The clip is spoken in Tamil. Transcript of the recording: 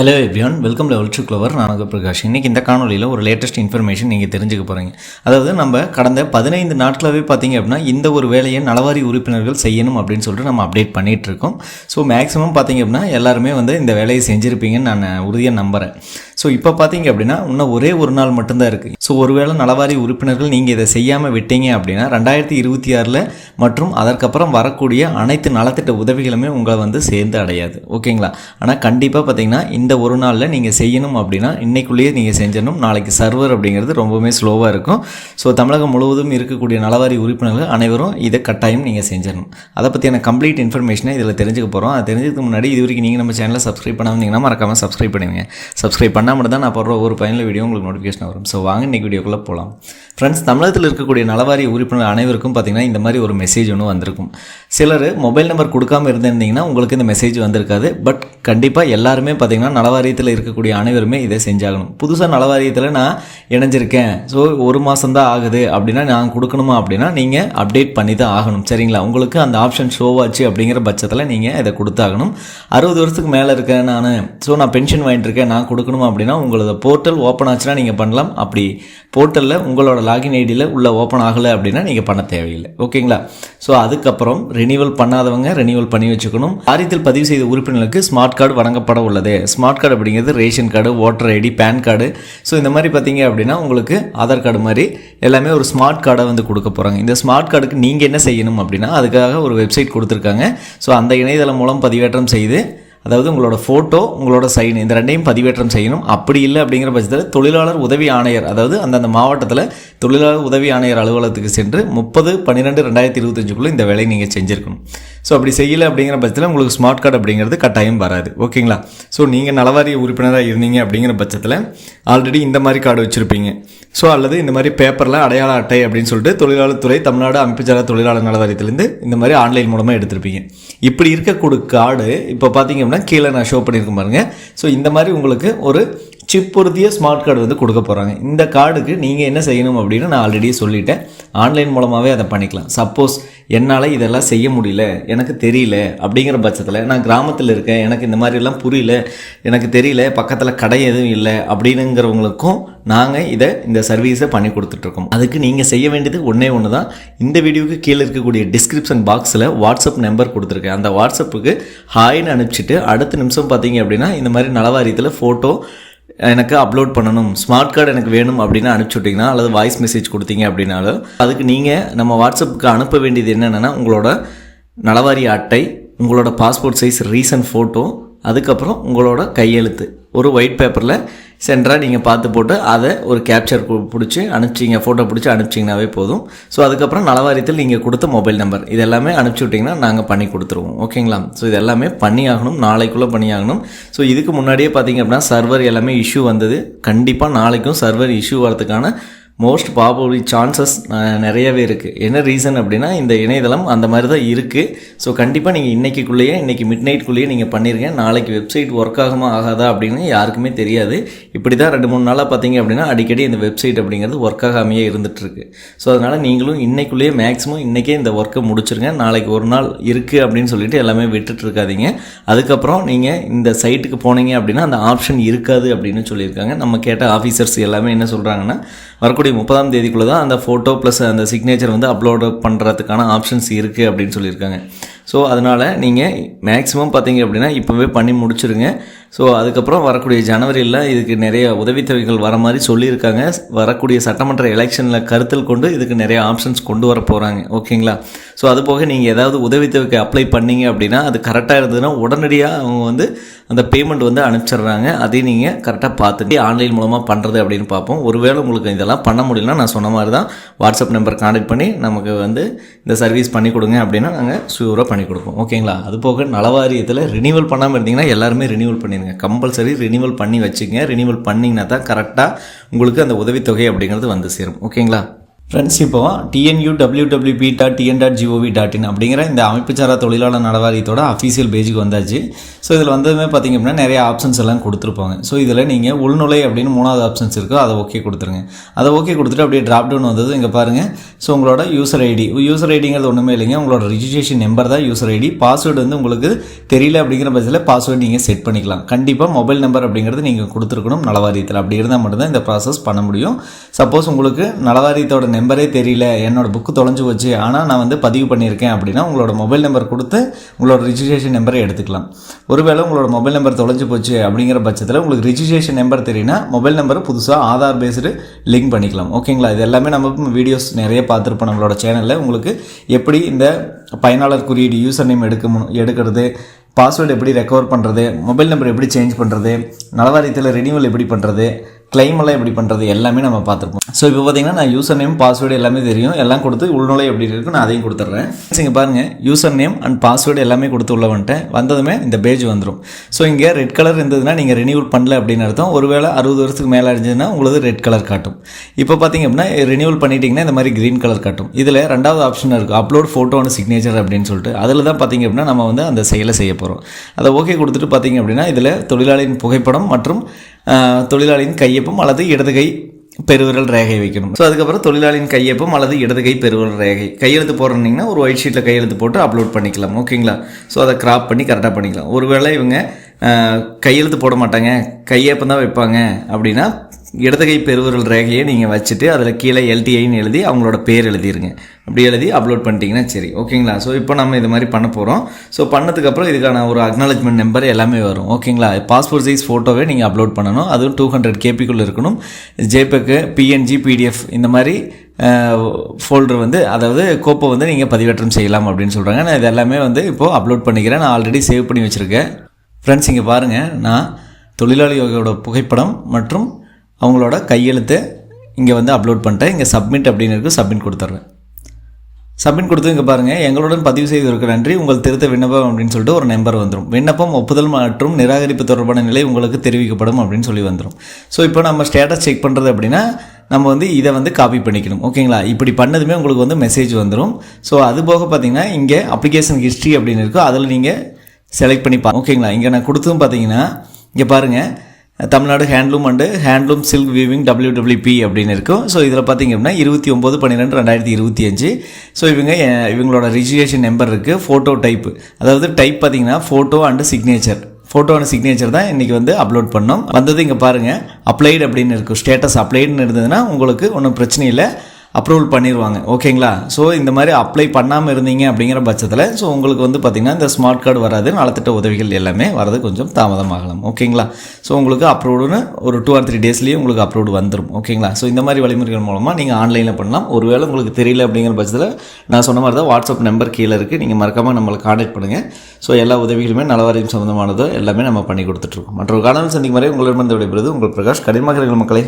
Hello everyone welcome level to clever நான் பிரகாஷ். இன்றைக்கி இந்த காணொலியில் ஒரு லேட்டஸ்ட் இன்ஃபர்மேஷன் நீங்கள் தெரிஞ்சுக்க போகிறீங்க அதாவது நம்ம கடந்த பதினைந்து நாட்களாகவே பார்த்தீங்க அப்படின்னா இந்த ஒரு வேலையை நலவாரி உறுப்பினர்கள் செய்யணும் அப்படின்னு சொல்லிட்டு நம்ம அப்டேட் பண்ணிகிட்டு இருக்கோம். ஸோ மேக்ஸிமம் பார்த்தீங்க அப்படின்னா எல்லாருமே வந்து இந்த வேலையை செஞ்சுருப்பீங்கன்னு நான் உறுதியாக நம்புகிறேன் ஸோ இப்போ பார்த்தீங்க அப்படின்னா இன்னும் ஒரே ஒரு நாள் மட்டும்தான் இருக்குது ஸோ ஒருவேளை நலவாரி உறுப்பினர்கள் நீங்கள் இதை செய்யாமல் விட்டீங்க அப்படின்னா ரெண்டாயிரத்தி இருபத்தி ஆறில் மற்றும் அதற்கப்புறம் வரக்கூடிய அனைத்து நலத்திட்ட உதவிகளுமே உங்களை வந்து சேர்ந்து அடையாது. ஓகேங்களா? ஆனால் கண்டிப்பாக பார்த்தீங்கன்னா இந்த இந்த ஒரு நாளில் நீங்கள் செய்யணும் அப்படின்னா இன்றைக்குள்ளேயே நீங்கள் செஞ்சிடணும். நாளைக்கு சர்வர் அப்படிங்கிறது ரொம்பவுமே ஸ்லோவாக இருக்கும். ஸோ தமிழகம் முழுவதும் இருக்கக்கூடிய நலவாரி உறுப்பினர்கள் அனைவரும் இதை கட்டாயம் நீங்கள் செஞ்சிடணும். அதை பற்றியான கம்ப்ளீட் இன்ஃபர்மேஷனை இதில் தெரிஞ்சுக்க போகிறோம் அது தெரிஞ்சதுக்கு முன்னாடி இது வரைக்கும் நீங்கள் நம்ம சேனலில் சப்ஸ்கிரைப் பண்ணாமல் மறக்காமல் சப்ஸ்கிரைப் பண்ணுவீங்க சப்ஸ்கிரைப் பண்ணால் மட்டும் தான் நான் போடுற ஒரு பயனில் வீடியோ உங்களுக்கு நோட்டிஃபிகேஷன் வரும். ஸோ வாங்க இன்றைக்கி வீடியோக்குள்ளே போகலாம் ஃப்ரெண்ட்ஸ் தமிழகத்தில் இருக்கக்கூடிய நலவாரி உறுப்பினர் அனைவருக்கும் பார்த்தீங்கன்னா இந்த மாதிரி ஒரு மெசேஜ் ஒன்று வந்திருக்கும். சிலர் மொபைல் நம்பர் கொடுக்காம இருந்திருந்தீங்கன்னா உங்களுக்கு இந்த மெசேஜ் வந்திருக்காது. பட் கண்டிப்பாக எல்லாருமே பார்த்திங்கன்னா நலவாரியத்தில் இருக்கக்கூடிய அனைவருமே இதை செஞ்சாகணும். புதுசாக நலவாரியத்தில் நான் இணைஞ்சிருக்கேன். ஸோ ஒரு மாதம் தான் ஆகுது அப்படின்னா நான் கொடுக்கணுமா அப்படின்னா நீங்கள் அப்டேட் பண்ணி தான் ஆகணும். சரிங்களா? உங்களுக்கு அந்த ஆப்ஷன் ஷோவாச்சு அப்படிங்கிற பட்சத்தில் நீங்கள் இதை கொடுத்தாகணும். அறுபது வருஷத்துக்கு மேலே இருக்கேன் நான். ஸோ நான் பென்ஷன் வாங்கிட்டு இருக்கேன். நான் கொடுக்கணுமா அப்படின்னா உங்களோட போர்ட்டல் ஓப்பன் ஆச்சுன்னா நீங்கள் பண்ணலாம். அப்படி போர்ட்டலில் உங்களோட லாகின் ஐடியில் உள்ள ஓப்பன் ஆகலை அப்படின்னா நீங்கள் பண்ண தேவையில்லை. ஓகேங்களா? ஸோ அதுக்கப்புறம் ரினியூவல் பண்ணாதவங்க ரினியூவல் பண்ணி வச்சுக்கணும். காரியத்தில் பதிவு செய்த உறுப்பினர்களுக்கு ஸ்மார்ட் கார்டு வழங்கப்பட உள்ளது. ஸ்மார்ட் ஸ்மார்ட் கார்டு அப்படிங்கிறது ration card voter ID PAN card so இந்த மாதிரி பார்த்தீங்க அப்படின்னா உங்களுக்கு ஆதார் கார்டு மாதிரி எல்லாமே ஒரு ஸ்மார்ட் கார்டை வந்து கொடுக்க போகிறாங்க இந்த ஸ்மார்ட் கார்டுக்கு நீங்கள் என்ன செய்யணும் அப்படின்னா அதுக்காக ஒரு வெப்சைட் கொடுத்துருக்காங்க. ஸோ அந்த இணையதளம் மூலம் பதிவேற்றம் செய்து அதாவது உங்களோட ஃபோட்டோ உங்களோட சைன் இந்த ரெண்டையும் பதிவேற்றம் செய்யணும். அப்படி இல்லை அப்படிங்கிற பட்சத்தில் தொழிலாளர் உதவி ஆணையர் அதாவது அந்தந்த மாவட்டத்தில் தொழிலாளர் உதவி ஆணையர் அலுவலகத்துக்கு சென்று முப்பது பன்னிரெண்டு ரெண்டாயிரத்தி இருபத்தஞ்சுக்குள்ளே இந்த வேலையை நீங்கள் செஞ்சுருக்கணும். ஸோ அப்படி செய்யலை அப்படிங்கிற பட்சத்தில் உங்களுக்கு ஸ்மார்ட் கார்டு அப்படிங்கிறது கட்டாயம் வராது. ஓகேங்களா ஸோ நீங்கள் நலவாரிய உறுப்பினராக இருந்தீங்க அப்படிங்கிற பட்சத்தில் ஆல்ரெடி இந்த மாதிரி கார்டு வச்சுருப்பீங்க. ஸோ அல்லது இந்த மாதிரி பேப்பரில் அடையாள அட்டை அப்படின்னு சொல்லிட்டு தொழிலாளர் துறை தமிழ்நாடு அமைப்புச்சார தொழிலாளர் நலவாரியத்திலேருந்து இந்த மாதிரி ஆன்லைன் மூலமாக எடுத்திருப்பீங்க. இப்படி இருக்கக்கூடிய கார்டு இப்போ பார்த்தீங்க அப்படின்னா கீழே நான் ஷோ பண்ணியிருக்கேன் பாருங்கள் ஸோ இந்த மாதிரி உங்களுக்கு ஒரு சிப் பொருத்திய ஸ்மார்ட் கார்டு வந்து கொடுக்க போகிறாங்க இந்த கார்டுக்கு நீங்கள் என்ன செய்யணும் அப்படின்னு நான் ஆல்ரெடி சொல்லிட்டேன். ஆன்லைன் மூலமாகவே அதை பண்ணிக்கலாம். சப்போஸ் என்னால் இதெல்லாம் செய்ய முடியல எனக்கு தெரியல அப்படிங்கிற பட்சத்தில் நான் கிராமத்தில் இருக்கேன் எனக்கு இந்த மாதிரிலாம் புரியல எனக்கு தெரியல பக்கத்தில் கடை எதுவும் இல்லை அப்படின்னுங்கிறவங்களுக்கும் நாங்கள் இதை இந்த சர்வீஸை பண்ணி கொடுத்துட்ருக்கோம் அதுக்கு நீங்கள் செய்ய வேண்டியது ஒன்றே ஒன்று தான் இந்த வீடியோவுக்கு கீழே இருக்கக்கூடிய டிஸ்கிரிப்ஷன் பாக்ஸில் வாட்ஸ்அப் நம்பர் கொடுத்துருக்கேன். அந்த வாட்ஸ்அப்புக்கு ஹாய்னு அனுப்பிச்சிட்டு அடுத்த நிமிஷம் பார்த்தீங்க அப்படின்னா இந்த மாதிரி நலவாரியத்தில் ஃபோட்டோ எனக்கு அப்லோட் பண்ணணும். ஸ்மார்ட் கார்டு எனக்கு வேணும் அப்படின்னு அனுப்பிச்சி விட்டிங்கன்னா அல்லது வாய்ஸ் மெசேஜ் கொடுத்தீங்க அப்படின்னாலும் அதுக்கு நீங்கள் நம்ம வாட்ஸ்அப்புக்கு அனுப்ப வேண்டியது என்னென்னா உங்களோட நலவாரி அட்டை உங்களோட பாஸ்போர்ட் சைஸ் ரீசன்ட் ஃபோட்டோ அதுக்கப்புறம் உங்களோட கையெழுத்து. ஒரு ஒயிட் பேப்பரில் சென்டராக நீங்கள் பார்த்து போட்டு அதை ஒரு கேப்சர் பிடிச்சி அனுப்பிச்சிங்க ஃபோட்டோ பிடிச்சி அனுப்பிச்சிங்கனாவே போதும். ஸோ அதுக்கப்புறம் நலவாரியத்தில் நீங்கள் கொடுத்த மொபைல் நம்பர் இது எல்லாமே அனுப்பிச்சி விட்டிங்கன்னா நாங்கள் பண்ணி கொடுத்துருவோம். ஓகேங்களா ஸோ இது எல்லாமே பண்ணி ஆகணும் நாளைக்குள்ளே பண்ணி ஆகணும் ஸோ இதுக்கு முன்னாடியே பார்த்தீங்க அப்படின்னா சர்வர் எல்லாமே இஷ்யூ வந்தது. கண்டிப்பாக நாளைக்கும் சர்வர் இஷ்யூ வரதுக்கான மோஸ்ட் ப்ராபபிளி சான்சஸ் நிறையவே இருக்குது என்ன ரீசன் அப்படின்னா இந்த இணையதளம் அந்த மாதிரி தான் இருக்குது ஸோ கண்டிப்பாக நீங்கள் இன்றைக்கிக்குள்ளேயே இன்றைக்கி மிட் நைட்குள்ளேயே நீங்கள் பண்ணிருங்க. நாளைக்கு வெப்சைட் ஒர்க் ஆகுமா ஆகாதா அப்படின்னு யாருக்குமே தெரியாது. இப்படி தான் ரெண்டு மூணு நாளாக பார்த்தீங்க அப்படின்னா அடிக்கடி இந்த வெப்சைட் அப்படிங்கிறது ஒர்க் ஆகாமையே இருந்துகிட்ருக்கு ஸோ அதனால் நீங்களும் இன்றைக்குள்ளேயே மேக்ஸிமம் இன்றைக்கே இந்த ஒர்க்கை முடிச்சிருங்க. நாளைக்கு ஒரு நாள் இருக்குது அப்படின்னு சொல்லிட்டு எல்லாமே விட்டுட்டு இருக்காதீங்க. அதுக்கப்புறம் நீங்கள் இந்த சைட்டுக்கு போனீங்க அப்படின்னா அந்த ஆப்ஷன் இருக்காது அப்படின்னு சொல்லியிருக்காங்க. நம்ம கேட்ட ஆஃபீஸர்ஸ் எல்லாமே என்ன சொல்கிறாங்கன்னா வரக்கூடிய முப்பதாம் தேதிக்குள்ளே தான் அந்த ஃபோட்டோ ப்ளஸ் அந்த சிக்னேச்சர் வந்து அப்லோடு பண்ணுறதுக்கான ஆப்ஷன்ஸ் இருக்குது அப்படின்னு சொல்லியிருக்காங்க. ஸோ அதனால் நீங்கள் மேக்ஸிமம் பார்த்தீங்க அப்படின்னா இப்போவே பண்ணி முடிச்சிருங்க. ஸோ அதுக்கப்புறம் வரக்கூடிய ஜனவரியில் இதுக்கு நிறைய உதவித்தொகைகள் வர மாதிரி சொல்லியிருக்காங்க. வரக்கூடிய சட்டமன்ற எலெக்ஷனில் கருத்தில் கொண்டு இதுக்கு நிறைய ஆப்ஷன்ஸ் கொண்டு வர போகிறாங்க ஓகேங்களா? ஸோ அது போக நீங்கள் ஏதாவது உதவித்தொகைக்கு அப்ளை பண்ணீங்க அப்படின்னா அது கரெக்டாக இருந்ததுன்னா உடனடியாக அவங்க வந்து அந்த பேமெண்ட் வந்து அனுப்பிச்சிடுறாங்க. அதையும் நீங்கள் கரெக்டாக பார்த்துட்டு ஆன்லைன் மூலமாக பண்ணுறது அப்படின்னு பார்ப்போம். ஒருவேளை உங்களுக்கு இதெல்லாம் பண்ண முடியலன்னா நான் சொன்ன மாதிரி தான் வாட்ஸ்அப் நம்பர் கான்டெக்ட் பண்ணி நமக்கு வந்து இந்த சர்வீஸ் பண்ணி கொடுங்க அப்படின்னா நாங்கள் ஷூராக பண்ணி கொடுப்போம் ஓகேங்களா? அது போக நலவாரியத்தில் ரினியூவல் பண்ணாமல் இருந்தீங்கன்னா எல்லாருமே ரினியூவல் பண்ணிடுங்க. கம்பல்சரி ரினியூவல் பண்ணி வச்சுங்க ரினியூவல் பண்ணிங்கன்னா தான் கரெக்டாக உங்களுக்கு அந்த உதவித்தொகை அப்படிங்கிறது வந்து சேரும். ஓகேங்களா? ஃப்ரெண்ட்ஸ் இப்போ TNU W WB dot TN dot GOV dot in அப்படிங்கிற இந்த அமைப்புச்சாரா தொழிலாளர் நடவாரியத்தோட அஃபீஷியல் பேஜுக்கு வந்தாச்சு. ஸோ இதில் வந்ததுமே பார்த்தீங்க அப்படின்னா நிறைய ஆப்ஷன்ஸ் எல்லாம் கொடுத்துருப்பாங்க. ஸோ இதில் நீங்கள் உள்நுழை அப்படின்னு மூணாவது ஆப்ஷன்ஸ் இருக்கோ அதை ஓகே கொடுத்துருங்க. அதை ஓகே கொடுத்துட்டு அப்படியே ட்ராப் டவுன் வந்தது. இங்கே பாருங்கள் ஸோ உங்களோட யூசர் ஐடி யூசர் ஐடிங்கிறது ஒன்றுமே இல்லைங்க. உங்களோட ரிஜிஸ்ட்ரேஷன் நம்பர் தான் யூசர் ஐடி பாஸ்வேர்டு வந்து உங்களுக்கு தெரியல அப்படிங்கிற பட்சத்தில் பாஸ்வேர்டு நீங்கள் செட் பண்ணிக்கலாம். கண்டிப்பாக மொபைல் நம்பர் அப்படிங்கிறது நீங்கள் கொடுத்துருக்கணும். நலவாரியத்தில் அப்படி இருந்தால் மட்டும்தான் இந்த ப்ராசஸ் பண்ண முடியும். சப்போஸ் உங்களுக்கு நலவாரியத்தோட நம்பரே தெரியல என்னோடய புக்கு தொலைஞ்சு போச்சு. ஆனால் நான் வந்து பதிவு பண்ணியிருக்கேன் அப்படின்னா உங்களோட மொபைல் நம்பர் கொடுத்து உங்களோட ரிஜிஸ்ட்ரேஷன் நம்பரை எடுத்துக்கலாம். ஒருவேளை உங்களோட மொபைல் நம்பர் தொலைஞ்சு போச்சு அப்படிங்கிற பட்சத்தில் உங்களுக்கு ரிஜிஸ்ட்ரேஷன் நம்பர் தெரியும்னா மொபைல் நம்பரை புதுசாக ஆதார் பேஸ்டு லிங்க் பண்ணிக்கலாம். ஓகேங்களா இது எல்லாமே நம்ம வீடியோஸ் நிறைய பார்த்துருப்போம் நம்மளோட சேனலில் உங்களுக்கு எப்படி இந்த பயனாளர் குறியீடு யூசர் நேம் எடுக்க மு- எடுக்கிறது பாஸ்வேர்டு எப்படி ரெக்கவர் பண்ணுறது மொபைல் நம்பர் எப்படி சேஞ்ச் பண்ணுறது நலவாரியத்தில் ரினியூவல் எப்படி பண்ணுறது கிளைமெல்லாம் எப்படி பண்ணுறது எல்லாமே நம்ம பார்த்துருப்போம். ஸோ இப்போ பார்த்தீங்கன்னா நான் யூசர் நேம் பாஸ்வேர்டு எல்லாமே தெரியும். எல்லாம் கொடுத்து உள்நுழை எப்படி இருக்கும் நான் அதையும் கொடுத்துட்றேன். இங்கே பாருங்கள் யூசர் நேம் அண்ட் பாஸ்வேர்டு எல்லாமே கொடுத்து உள்ள வந்துட்டேன் வந்ததுமே இந்த பேஜ் வந்துடும் ஸோ இங்கே ரெட் கலர் இருந்ததுன்னா நீங்கள் ரினியூல் பண்ணல அப்படின்னு அர்த்தம். ஒருவேளை அறுபது வருஷத்துக்கு மேலே இருந்துச்சுன்னா உங்களுக்கு ரெட் கலர் காட்டும். இப்போ பார்த்தீங்க அப்படின்னா ரினியூல் பண்ணிட்டீங்கன்னா இந்த மாதிரி க்ரீன் கலர் காட்டும். இதில் ரெண்டாவது ஆப்ஷன் இருக்குது அப்லோட் ஃபோட்டோ அண்ட் சிக்னேச்சர் அப்படின்னு சொல்லிட்டு. அதில் தான் பார்த்தீங்க அப்படின்னா நம்ம வந்து அந்த செயலை செய்ய போகிறோம் அதை ஓகே கொடுத்துட்டு பார்த்தீங்க அப்படின்னா இதில் தொழிலாளியின் புகைப்படம் மற்றும் தொழிலாளியின் கையொப்பம் அல்லது இடது கை பெருவிரல் ரேகை வைக்கணும். ஸோ அதுக்கப்புறம் தொழிலாளியின் கையொப்பம் அல்லது இடது கை பெருவிரல் ரேகை. கையெழுத்து போடுறீங்கன்னா ஒரு ஒயிட் ஷீட்டில் கையெழுத்து போட்டு அப்லோட் பண்ணிக்கலாம். ஓகேங்களா ஸோ அதை கிராப் பண்ணி கரெக்டாக பண்ணிக்கலாம். ஒருவேளை இவங்க கையெழுத்து போட மாட்டாங்க. கையொப்பம் தான் வைப்பாங்க அப்படின்னா இடதுகை பெறுவர்கள் ரேகையை நீங்கள் வச்சுட்டு அதில் கீழே எல்டிஐன்னு எழுதி அவங்களோட பேர் எழுதிருங்க. அப்படி எழுதி அப்லோட் பண்ணிட்டீங்கன்னா சரி ஓகேங்களா? ஸோ இப்போ நம்ம இது மாதிரி பண்ண போகிறோம் ஸோ பண்ணதுக்கப்புறம் இதுக்கான ஒரு அக்னாலஜ்மெண்ட் நம்பர் எல்லாமே வரும். ஓகேங்களா? பாஸ்போர்ட் சைஸ் ஃபோட்டோவே நீங்கள் அப்லோட் பண்ணணும். அதுவும் டூ ஹண்ட்ரட் கேபிக்குள்ளே இருக்கணும். ஜேபெக்கு பிஎன்ஜி பிடிஎஃப் இந்த மாதிரி ஃபோல்டர் வந்து அதாவது கோப்பை வந்து நீங்கள் பதிவேற்றம் செய்யலாம் அப்படின்னு சொல்கிறாங்க நான் இது எல்லாமே வந்து இப்போது அப்லோட் பண்ணிக்கிறேன். நான் ஆல்ரெடி சேவ் பண்ணி வச்சுருக்கேன். ஃப்ரெண்ட்ஸ் இங்கே பாருங்கள் நான் தொழிலாளியோட புகைப்படம் மற்றும் அவங்களோட கையெழுத்தை இங்கே வந்து அப்லோட் பண்ணிட்டேன். இங்கே சப்மிட் அப்படின்னு இருக்குது சப்மிட் கொடுத்துட்றேன். சப்மிட் கொடுத்து இங்கே பாருங்கள் எங்களுடன் பதிவு செய்வதற்கு நன்றி. உங்கள் திருத்த விண்ணப்பம் அப்படின்னு சொல்லிட்டு ஒரு நம்பர் வந்துடும் விண்ணப்பம் ஒப்புதல் மற்றும் நிராகரிப்பு தொடர்பான நிலை உங்களுக்கு தெரிவிக்கப்படும் அப்படின்னு சொல்லி வந்துடும் ஸோ இப்போ நம்ம ஸ்டேட்டஸ் செக் பண்ணுறது அப்படின்னா நம்ம வந்து இதை வந்து காப்பி பண்ணிக்கணும். ஓகேங்களா இப்படி பண்ணதுமே உங்களுக்கு வந்து மெசேஜ் வந்துடும் ஸோ அது போக பார்த்தீங்கன்னா இங்கே அப்ளிகேஷன் ஹிஸ்ட்ரி அப்படின்னு இருக்கும் அதில் நீங்கள் செலக்ட் பண்ணி பா ஓகேங்களா இங்கே நான் கொடுத்ததும் பார்த்தீங்கன்னா இங்கே பாருங்கள் Tamil Nadu handloom and handloom silk weaving WWB அப்படின்னு இருக்கும். ஸோ இதில் பார்த்தீங்க அப்படின்னா இருபத்தி ஒம்பது பன்னிரெண்டு ரெண்டாயிரத்தி இருபத்தி அஞ்சு. ஸோ இவங்க இவங்களோட ரிஜிஸ்ட்ரேஷன் நம்பர் இருக்குது ஃபோட்டோ டைப் அதாவது டைப் பார்த்தீங்கன்னா photo and signature photo and signature தான் இன்றைக்கி வந்து அப்லோட் பண்ணோம். வந்தது இங்கே பாருங்கள் அப்ளைடு அப்படின்னு இருக்கும். ஸ்டேட்டஸ் அப்ளைடுன்னு இருந்ததுன்னா உங்களுக்கு ஒன்றும் பிரச்சனை இல்லை. அப்ரூவல் பண்ணிடுவாங்க ஓகேங்களா ஸோ இந்த மாதிரி அப்ளை பண்ணாமல் இருந்தீங்க அப்படிங்கிற பட்சத்தில் ஸோ உங்களுக்கு வந்து பார்த்திங்கன்னா இந்த ஸ்மார்ட் கார்டு வராது நலத்திட்ட உதவிகள் எல்லாமே வரது கொஞ்சம் தாமதமாகலாம். ஓகேங்களா ஸோ உங்களுக்கு அப்ரூவ்டுன்னு ஒரு டூ ஆர் த்ரீ டேஸ்லேயே உங்களுக்கு அப்ரூவ்டு வந்துடும் ஓகேங்களா ஸோ இந்த மாதிரி வழிமுறைகள் மூலமாக நீங்கள் ஆன்லைனில் பண்ணலாம். ஒருவேளை உங்களுக்கு தெரியல அப்படிங்கிற பட்சத்தில் நான் சொன்ன மாதிரி தான் வாட்ஸ்அப் நம்பர் கீழே இருக்குது நீங்கள் மறக்காமல் நம்மளை காண்டாக்ட் பண்ணுங்கள் ஸோ எல்லா உதவிகளுமே நலவாரியம் சம்மந்தமானதோ எல்லாமே நம்ம பண்ணி கொடுத்துட்ருக்கோம் மற்றொரு காலம் சந்திக்கும் வரை உங்களிடமிருந்து விடைபெறுவது உங்கள் பிரகாஷ். கடிமகர்கள் மக்களே.